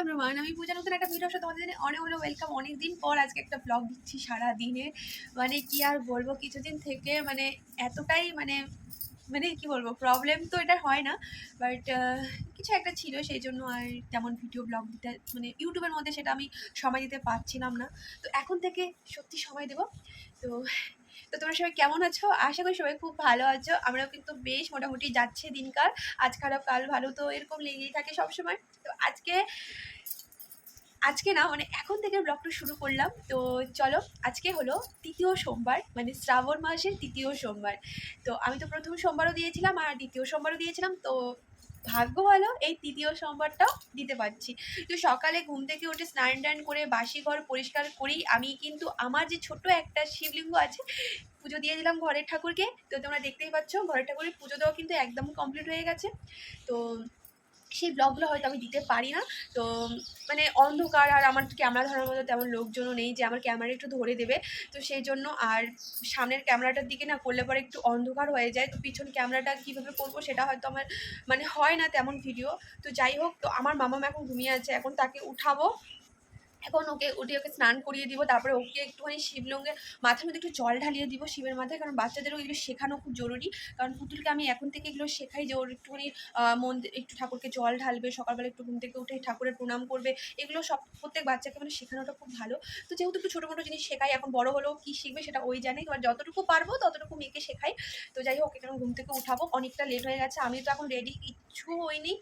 Everyone আমি পূজা নতুন একটা ভিডিও তোমাদের অনেক অনেক ওয়েলকাম অনেক দিন পর আজকে একটা ব্লগ দিচ্ছি সারা দিনে মানে কি আর বলব, কিছুদিন থেকে মানে এতটাই মানে মানে কি বলব প্রবলেম তো এটা হয় না বাট কিছু একটা ছিল সেই জন্য আর তেমন ভিডিও ব্লগ দিতে মানে ইউটিউবের মধ্যে সেটা আমি সময় দিতে পারছিলাম না। তো এখন থেকে সত্যি সময় দেবো। তো তো তোমরা সবাই কেমন আছো? আশা করি সবাই খুব ভালো আছো। আমরাও কিন্তু বেশ মোটামুটি যাচ্ছে দিনকাল। আজ খারাপ, কাল ভালো, তো এরকম লেগেই থাকে সবসময়। তো আজকে আজকে না মানে এখন থেকে ব্লগটা শুরু করলাম। তো চলো, আজকে হলো তৃতীয় সোমবার মানে শ্রাবণ মাসের তৃতীয় সোমবার। তো আমি তো প্রথম সোমবারও দিয়েছিলাম আর দ্বিতীয় সোমবারও দিয়েছিলাম। তো ভাগ্য ভালো, এই তৃতীয় সোমবারটাও দিতে পারছি। তো সকালে ঘুম থেকে উঠে স্নান টান করে বাসি ঘর পরিষ্কার করি আমি কিন্তু আমার যে ছোট একটা শিবলিঙ্গ আছে, পুজো দিয়ে দিলাম ঘরের ঠাকুরকে। তো তোমরা দেখতেই পাচ্ছ, ঘরের ঠাকুরের পুজো দেওয়া কিন্তু একদম কমপ্লিট হয়ে গেছে। তো সেই ব্লগগুলো হয়তো আমি দিতে পারি না। তো মানে অন্ধকার আর আমার ক্যামেরা ধরার মতো তেমন লোকজনও নেই যে আমার ক্যামেরা একটু ধরে দেবে। তো সেই জন্য আর সামনের ক্যামেরাটার দিকে না করলে পরে একটু অন্ধকার হয়ে যায়। তো পিছন ক্যামেরাটা কীভাবে করব সেটা হয়তো আমার মানে হয় না তেমন ভিডিও তো যাই হোক, তো আমার মামাম এখন ঘুমিয়ে আছে। এখন তাকে উঠাবো। এখন ওকে উঠে ওকে স্নান করিয়ে দিব, তারপরে ওকে একটুখানি শিবলঙ্গে মাথার মধ্যে একটু জল ঢালিয়ে দিব শিবের মাথায়, কারণ বাচ্চাদেরও এগুলো শেখানো খুব জরুরি। কারণ পুতুলকে আমি এখন থেকে এগুলো শেখাই যে ওর একটুখানি মন্দির একটু ঠাকুরকে জল ঢালবে, সকালবেলা একটু ঘুম থেকে উঠে ঠাকুরের প্রণাম করবে, এগুলো সব প্রত্যেক বাচ্চাকে মানে শেখানোটা খুব ভালো। তো যেহেতু একটু ছোটো মোটো জিনিস শেখাই, এখন বড় হলেও কী শিখবে সেটা ওই জানে, এবার যতটুকু পারব ততটুকু মেয়েকে শেখাই। তো যাই হোক, এখন ঘুম থেকে উঠাবো, অনেকটা লেট হয়ে গেছে, আমি তো এখন রেডি কিচ্ছু হইনি।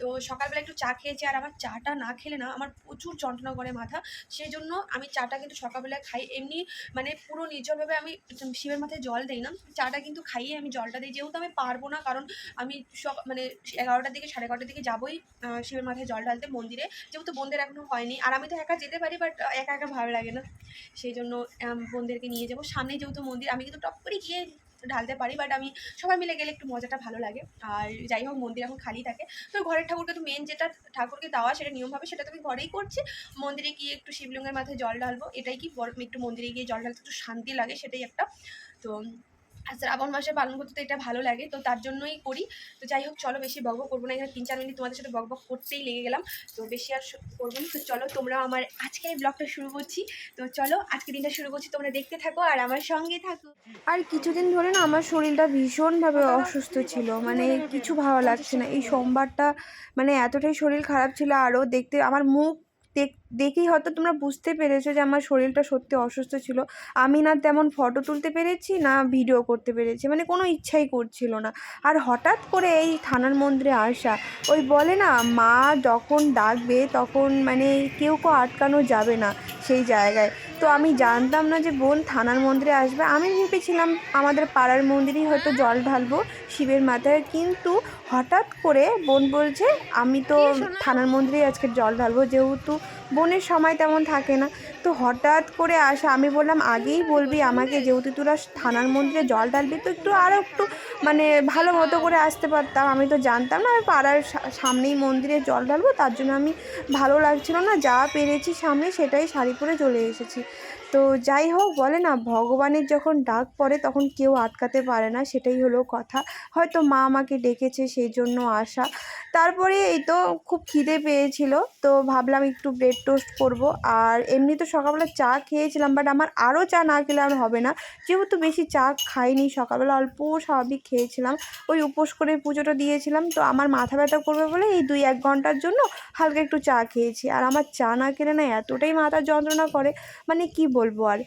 তো সকালবেলা একটু চা খেয়েছি, আর আমার চাটা না খেলে না, আমার প্রচুর যন্ত্রণা করে মাথা সেই জন্য আমি চাটা কিন্তু সকালবেলায় খাই। এমনি মানে পুরো নির্জলভাবে আমি শিবের মাথায় জল দিই না। চাটা কিন্তু খাইয়ে আমি জলটা দিই। যেহেতু আমি পারব না, কারণ আমি সব মানে এগারোটার দিকে, সাড়ে এগারোটার দিকে যাবোই শিবের মাথায় জল ঢালতে মন্দিরে। যেহেতু বোনদের এখনও হয়নি। আর আমি তো একা যেতে পারি, বাট একা একা ভালো লাগে না। সেই জন্য বোনদেরকে নিয়ে যাব। সামনে যেহেতু মন্দির, আমি কিন্তু টপ করে গিয়ে ঢালতে পারি বাট আমি সবাই মিলে গেলে একটু মজাটা ভালো লাগে। আর যাই হোক, মন্দির এখন খালি থাকে। তো ঘরের ঠাকুরকে তো মেন যেটা ঠাকুরকে দেওয়া সেটা নিয়মভাবে সেটা তো আমি ঘরেই করছি। মন্দিরে গিয়ে একটু শিবলিঙ্গের মাথায় জল ঢালবো, এটাই কি একটু মন্দিরে গিয়ে জল ঢালতে একটু শান্তি লাগে সেটাই একটা। তো শ্রাবণ মাসে পালন করতে তো এটা ভালো লাগে, তো তার জন্যই করি। তো যাই হোক, চলো বেশি বকবক করব না, এখানে তিন চার মিনিট তোমাদের সাথে বকবক করতেই লেগে গেলাম। তো বেশি আর করব না। তো চলো, তোমরা আমার আজকে এই ব্লগটা শুরু করছি। তো চলো আজকে দিনটা শুরু করছি। তোমরা দেখতে থাকো আর আমার সঙ্গে থাকো। আর কিছুদিন ধরে না আমার শরীরটা ভীষণভাবে অসুস্থ ছিল মানে কিছু ভালো লাগছে না। এই সোমবারটা মানে এতটাই শরীর খারাপ ছিল, আরও দেখতে, আমার মুখ দেখেই হয়তো তোমরা বুঝতে পেরেছ যে আমার শরীরটা সত্যি অসুস্থ ছিল। আমি না তেমন ফটো তুলতে পেরেছি, না ভিডিও করতে পেরেছি। মানে কোনো ইচ্ছাই করছিল না। আর হঠাৎ করে এই থানার মন্দিরে আসা, ওই বলে না, মা যখন ডাকবে তখন মানে কেউ কেউ আটকানো যাবে না সেই জায়গায়। তো আমি জানতাম না যে বোন থানার মন্দিরে আসবে। আমি ভেবেছিলাম আমাদের পাড়ার মন্দিরেই হয়তো জল ঢালবো শিবের মাথায় কিন্তু হঠাৎ করে বোন বলছে আমি তো থানার মন্দিরেই আজকে জল ঢালবো যেহেতু বোনের সময় তেমন থাকে না। তো হঠাৎ করে আসা, আমি বললাম, আগেই বলবি আমাকে, যেহেতু তোরা থানার মন্দিরে জল ঢালবি, তো একটু আরও একটু মানে ভালো মতো করে আসতে পারতাম। আমি তো জানতাম না, আমি পাড়ার সামনেই মন্দিরে জল ঢালবো, তার জন্য আমি ভালো লাগছিল না, যা পেরেছি সামনে সেটাই শাড়ি পরে চলে এসেছি। তো যাই হোক, বলে না, ভগবানের যখন ডাক পড়ে তখন কেউ আটকাতে পারে না, সেটাই হলো কথা। হয়তো মা আমাকে ডেকেছে সেই জন্য আসা তারপরে এই তো খুব খিদে পেয়েছিল, তো ভাবলাম একটু ব্রেড টোস্ট করব। আর এমনি তো সকালবেলা চা খেয়েছিলাম বাট আমার আরও চা না খেলে আর হবে না। যেহেতু বেশি চা খাইনি, সকালবেলা অল্প স্বাভাবিক খেয়েছিলাম। ওই উপোস করে পুজোটা দিয়েছিলাম, তো আমার মাথা ব্যথা করবে বলে এই দুই এক ঘণ্টার জন্য হালকা একটু চা খেয়েছি। আর আমার চা না খেলে না এতটাই মাথা যন্ত্রণা করে। মানে কি বলব আর।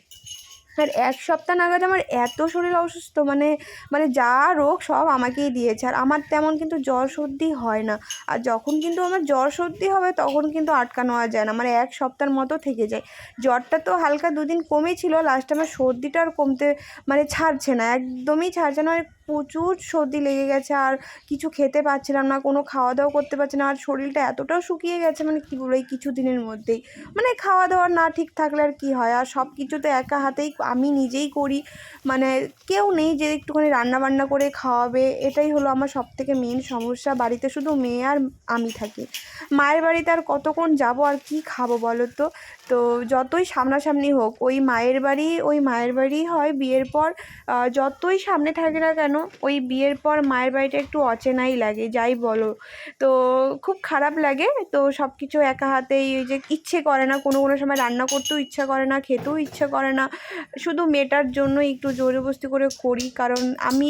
আর এক সপ্তাহ নাগাদ আমার এত শরীর অসুস্থ মানে মানে যা রোগ সব আমাকেই দিয়েছে। আর আমার তেমন কিন্তু জ্বর সর্দি হয় না। আর যখন কিন্তু আমার জ্বর সর্দি হবে, তখন কিন্তু আটকানো যায় না। মানে এক সপ্তাহের মতো থেকে যায়। জ্বরটা তো হালকা দুদিন কমেছিল লাস্টে আমার সর্দিটা আর কমতে মানে ছাড়ছে না, একদমই ছাড়ছে না। প্রচুর সর্দি লেগে গেছে আর কিছু খেতে পাচ্ছিলাম না, কোনো খাওয়া দাওয়া করতে পারছি না, আর শরীরটা এতটাও শুকিয়ে গেছে মানে কী বলব এই কিছু দিনের মধ্যেই। মানে খাওয়া দাওয়া না ঠিক থাকলে আর কী হয়? আর সব কিছু তো একা হাতেই আমি নিজেই করি। মানে কেউ নেই যে একটুখানি রান্না বান্না করে খাওয়াবে, এটাই হলো আমার সব থেকে মেন সমস্যা। বাড়িতে শুধু মেয়ে আর আমি থাকি। মায়ের বাড়িতে আর কতক্ষণ যাব আর কি খাব বলো তো? তো যতই সামনাসামনি হোক, ওই মায়ের বাড়ি, ওই মায়ের বাড়ি হয়। বিয়ের পর যতই সামনে থাকে না কেন কেন? ওই বিয়ের পর মায়ের বাড়িটা একটু অচেনাই লাগে, যাই বলো। তো খুব খারাপ লাগে। তো সব কিছু একা হাতেই ওই যে ইচ্ছে করে না, কোনো কোনো সময় রান্না করতেও ইচ্ছা করে না, খেতেও ইচ্ছা করে না। শুধু মেয়েটার জন্য একটু জোরবস্তি করে করি, কারণ আমি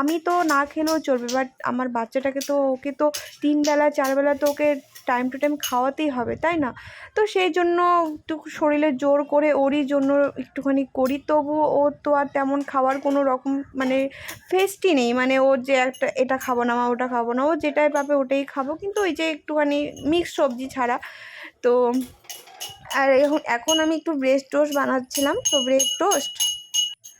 আমি তো না খেলেও চলবে বাট আমার বাচ্চাটাকে তো, ওকে তো তিন বেলা চার বেলা তো ওকে টাইম টু টাইম খাওয়াতেই হবে, তাই না? তো সেই জন্য একটু শরীরে জোর করে ওরই জন্য একটুখানি করি তবু ও তো আর তেমন খাওয়ার কোনো রকম মানে ফেস্টই নেই। মানে ও যে একটা, এটা খাব না মা, ওটা খাব না, ও যেটাই পাবে ওটাই খাব। কিন্তু ওই যে একটুখানি মিক্স সবজি ছাড়া। তো, আর এখন এখন আমি একটু ব্রেড টোস্ট বানাচ্ছিলাম। তো ব্রেড টোস্ট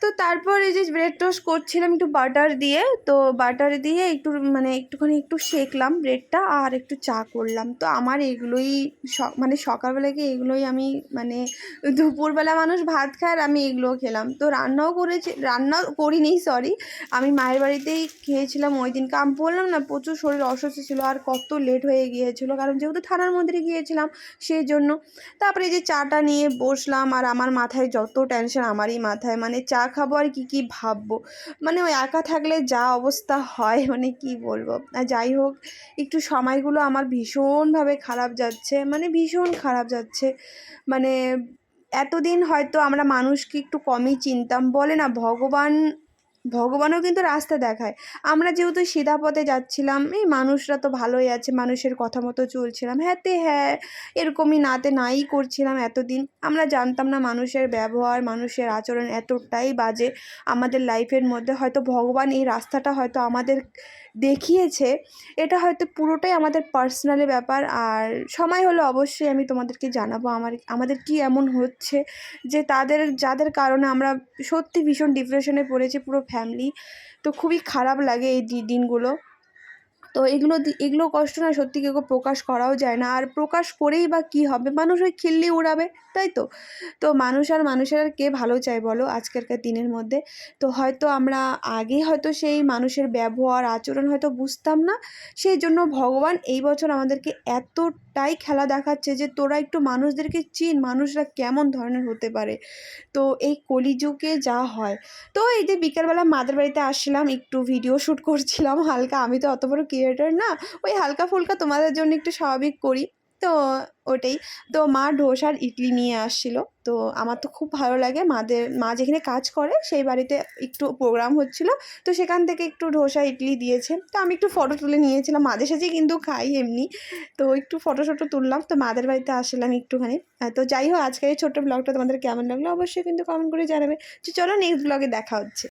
তো তারপর এই যে ব্রেড টোস্ট করছিলাম একটু বাটার দিয়ে, তো বাটার দিয়ে একটু মানে একটুখানি একটু সেকলাম ব্রেডটা আর একটু চা করলাম। তো আমার এগুলোই মানে সকালবেলা কি এগুলোই আমি মানে দুপুরবেলা মানুষ ভাত খায় আর আমি এগুলো খেলাম। তো রান্নাও করেছি রান্নাও করিনি সরি আমি মায়ের বাড়িতেই খেয়েছিলাম ওই দিনকে। আমি বললাম না, প্রচুর শরীর অসুস্থ ছিল আর কত লেট হয়ে গিয়েছিল, কারণ যেহেতু থানার মন্দিরে গিয়েছিলাম সেই জন্য তারপরে এই যে চাটা নিয়ে বসলাম আর আমার মাথায় যত টেনশন আমারই মাথায় মানে চা খাব আর কি কি ভাববো? মানে ওই একা থাকলে যা অবস্থা হয় মানে কি বলব? যাই হোক, একটু সময়গুলো আমার ভীষণভাবে খারাপ যাচ্ছে মানে ভীষণ খারাপ যাচ্ছে। মানে এতদিন হয়তো আমরা মানুষকে একটু কমই চিনতাম। বলে না, ভগবান ভগবানও কিন্তু রাস্তা দেখায়। আমরা যেহেতু সিধা পথে যাচ্ছিলাম, এই মানুষরা তো ভালোই আছে, মানুষের কথা মতো চলছিলাম। হ্যাঁ তে হ্যাঁ এরকমই নাতে নাই করছিলাম এতদিন। আমরা জানতাম না মানুষের ব্যবহার, মানুষের আচরণ এতটাই বাজে আমাদের লাইফের মধ্যে। হয়তো ভগবান এই রাস্তাটা হয়তো আমাদের দেখিয়েছে। এটা হয়তো পুরোটাই আমাদের পার্সোনালি ব্যাপার। আর সময় হলে অবশ্যই আমি তোমাদেরকে জানাব আমার, আমাদের কি এমন হচ্ছে যে তাদের, যাদের কারণে আমরা সত্যি ভীষণ ডিপ্রেশনে পড়েছি, পুরো ফ্যামিলি তো খুবই খারাপ লাগে এই দিনগুলো। তো এগুলো এগুলো কষ্ট না সত্যি কেউ প্রকাশ করাও যায় না। আর প্রকাশ করেই বা কী হবে? মানুষ ওই খিল্লি উড়াবে, তাই তো? তো মানুষ আর মানুষের আর কে ভালো চায় বলো আজকালকার দিনের মধ্যে? তো হয়তো আমরা আগে হয়তো সেই মানুষের ব্যবহার, আচরণ হয়তো বুঝতাম না। সেই জন্য ভগবান এই বছর আমাদেরকে এতটাই খেলা দেখাচ্ছে যে তোরা একটু মানুষদেরকে চিন, মানুষরা কেমন ধরনের হতে পারে। তো এই কলিযুগে যা হয়। তো এই যে বিকেলবেলা মাদের বাড়িতে আসলাম একটু ভিডিও শ্যুট করছিলাম হালকা, আমি তো অত বড় ক্রিয়েটার না, ওই হালকা ফুলকা তোমাদের জন্য একটু স্বাভাবিক করি। তো ওটাই। তো মা ডোসার ইডলি নিয়ে আসছিল। তো আমার তো খুব ভালো লাগে। মাদের, মা যেখানে কাজ করে সেই বাড়িতে একটু প্রোগ্রাম হচ্ছিল। তো সেখান থেকে একটু ডোসা, ইডলি দিয়েছে। তো আমি একটু ফটো তুলে নিয়েছিলাম। মাঝে সাঝে কিন্তু খাই এমনি। তো একটু ফটো শটো তুললাম। তো মাদের বাড়িতে আসলাম একটুখানি। তো যাই হোক, আজকের এই ছোট্ট ব্লগটা তোমাদের কেমন লাগল অবশ্যই কিন্তু কমেন্ট করে জানাবে। তো চলো নেক্সট ব্লগে দেখা হচ্ছে।